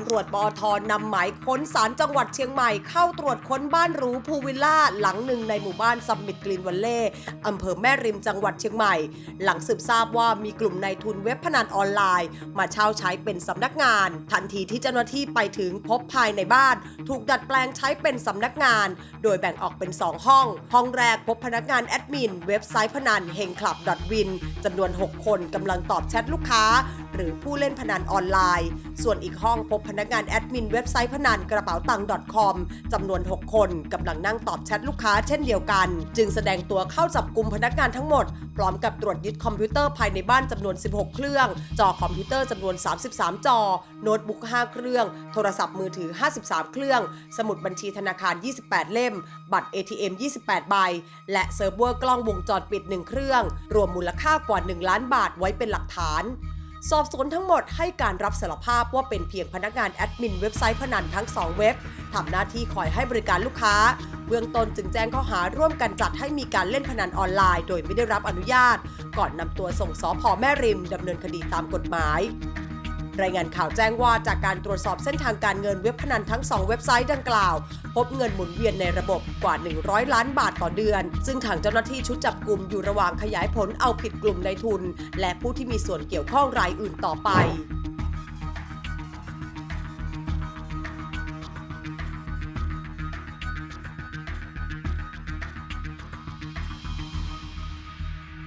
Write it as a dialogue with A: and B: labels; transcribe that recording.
A: ำรวจปอทนำหมายค้นสารจังหวัดเชียงใหม่เข้าตรวจค้นบ้านหรูพูวิลล่าหลังหนึ่งในหมู่บ้านซัมมิตกรีนวันเล่อำเภอแม่ริมจังหวัดเชียงใหม่ หลังสืบทราบว่ามีกลุ่มนายทุนเว็บพนันออนไลน์ มาเช่าใช้เป็นสำนักงาน ทันทีที่เจ้าหน้าที่ไปถึงพบภายในบ้าน ถูกดัดแปลงใช้เป็นสำนักงาน โดยแบ่งออกเป็น 2 ห้อง ห้องแรกพบพนักงานแอดมินเว็บไซต์พนันเฮงคลับ .win จำนวน 6 คนกำลังตอบแชทลูกค้า หรือผู้เล่นพนันออนไลน์ ส่วนอีกห้องพบพนักงานแอดมินเว็บไซต์พนันกระเป๋าตังค์ .com จำนวน 6 คนกำลังนั่งตอบแชทลูกค้าเช่นเดียวกัน จึงแสดงตัวเข้าจับกลุ่มพนักงานทั้งหมด พร้อมกับตรวจยึดคอมพิวเตอร์ภายในบ้านจำนวน 16 เครื่อง จอคอมพิวเตอร์จำนวน 33 จอ โน้ตบุ๊ก 5 เครื่อง โทรศัพท์มือถือ 53 เครื่อง สมุดบัญชีธนาคาร 28 เล่ม บัตร ATM 28 ใบ และเซิร์ฟเวอร์กล้องวงจรปิด 1 เครื่อง รวมมูลค่ากว่า 1 ล้านบาทไว้เป็นหลักฐาน สอบสวนทั้งหมดให้การรับสารภาพว่าเป็นเพียงพนักงานแอดมินเว็บไซต์พนันทั้ง 2 เว็บทำหน้าที่คอยให้บริการลูกค้า เบื้องต้นจึงแจ้งข้อหาร่วมกันจัดให้มีการเล่นพนันออนไลน์ โดยไม่ได้รับอนุญาต ก่อนนำตัวส่งสอพอแม่ริมดำเนินคดีตามกฎหมาย รายงานข่าวแจ้งว่าจากการตรวจสอบเส้นทางการเงินเว็บพนันทั้ง 2 เว็บไซต์ดังกล่าว พบเงินหมุนเวียนในระบบกว่า 100 ล้านบาทต่อเดือน ซึ่งทางเจ้าหน้าที่ชุดจับกลุ่มอยู่ระหว่างขยายผลเอาผิดกลุ่มในทุน และผู้ที่มีส่วนเกี่ยวข้องรายอื่นต่อไป